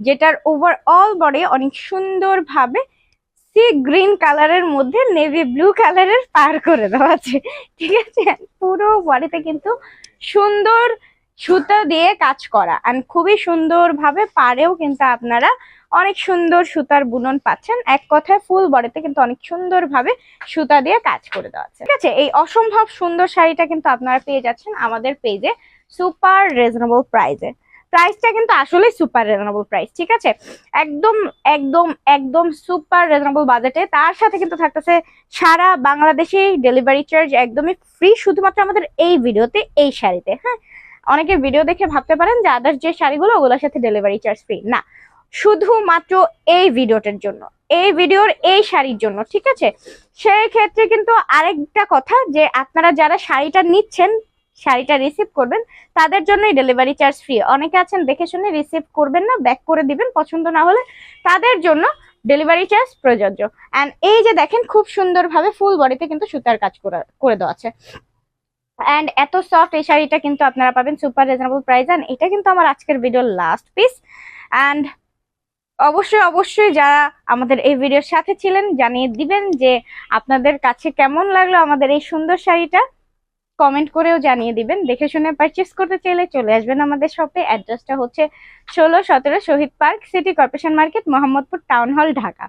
যেটার overall body অনেক সুন্দরভাবে সি গ্রিন কালারের মধ্যে নেভি ব্লু কালারের পার করে দেওয়া আছে, ঠিক আছে? পুরো বডিতে কিন্তু সুন্দর সুতা দিয়ে কাজ করা। অ্যান্ড খুবই সুন্দরভাবে পারেও কিন্তু আপনারা অনেক সুন্দর সুতার বুনন পাচ্ছেন। এক কথায় ফুল বডিতে কিন্তু অনেক সুন্দরভাবে সুতা দিয়ে কাজ করে দেওয়া আছে। ঠিক আছে? এই অসম্ভব সুন্দর শাড়িটা কিন্তু আপনারা পেয়ে যাচ্ছেন আমাদের পেজে সুপার রিজনেবল প্রাইসে প্রাইসটা কিন্তু আসলে সুপার রিজনেবল প্রাইস ঠিক আছে? একদম একদম একদম সুপার রিজনেবল বাজেটে তার সাথে কিন্তু থাকতেছে সারা বাংলাদেশে ডেলিভারি চার্জ একদমই ফ্রি শুধুমাত্র আমাদের এই ভিডিওতে এই শাড়িতে হ্যাঁ? অনেকে ভিডিও দেখে ভাবতে পারেন যে আদার্স যে শাড়িগুলো, ওগুলোর সাথে ডেলিভারি চার্জ ফ্রি না, শুধুমাত্র এই ভিডিওটার জন্য, এই ভিডিওর এই শাড়ির জন্য, ঠিক আছে? সেই ক্ষেত্রে কিন্তু আরেকটা কথা যে আপনারা যারা শাড়িটা নিচ্ছেন শাড়িটা রিসিভ করবেন, তাদের জন্যই ডেলিভারি চার্জ ফ্রি অনেকে আছেন দেখে শুনে রিসিভ করবেন না ব্যাক করে দিবেন, পছন্দ না হলে তাদের জন্য ডেলিভারি চার্জ প্রযোজ্য. অ্যান্ড এই যে দেখেন, খুব সুন্দরভাবে ফুল বডিতে কিন্তু সুতার কাজ করে দেওয়া আছে। অ্যান্ড এত সফট এই শাড়িটা কিন্তু আপনারা পাবেন সুপার রিজনেবল প্রাইস অ্যান্ড এটা কিন্তু আমার আজকের ভিডিওর লাস্ট পিস অ্যান্ড অবশ্যই অবশ্যই যারা আমাদের এই ভিডিওর সাথে ছিলেন, জানিয়ে দিবেন যে আপনাদের কাছে কেমন লাগল আমাদের এই সুন্দর শাড়িটা। কমেন্ট করেও জানিয়ে দিবেন। দেখে শুনে পারচেস করতে চাইলে চলে আসবেন আমাদের শপে অ্যাড্রেসটা হচ্ছে ষোলো সতেরো Shahid park city corporation market Mohammadpur town hall Dhaka.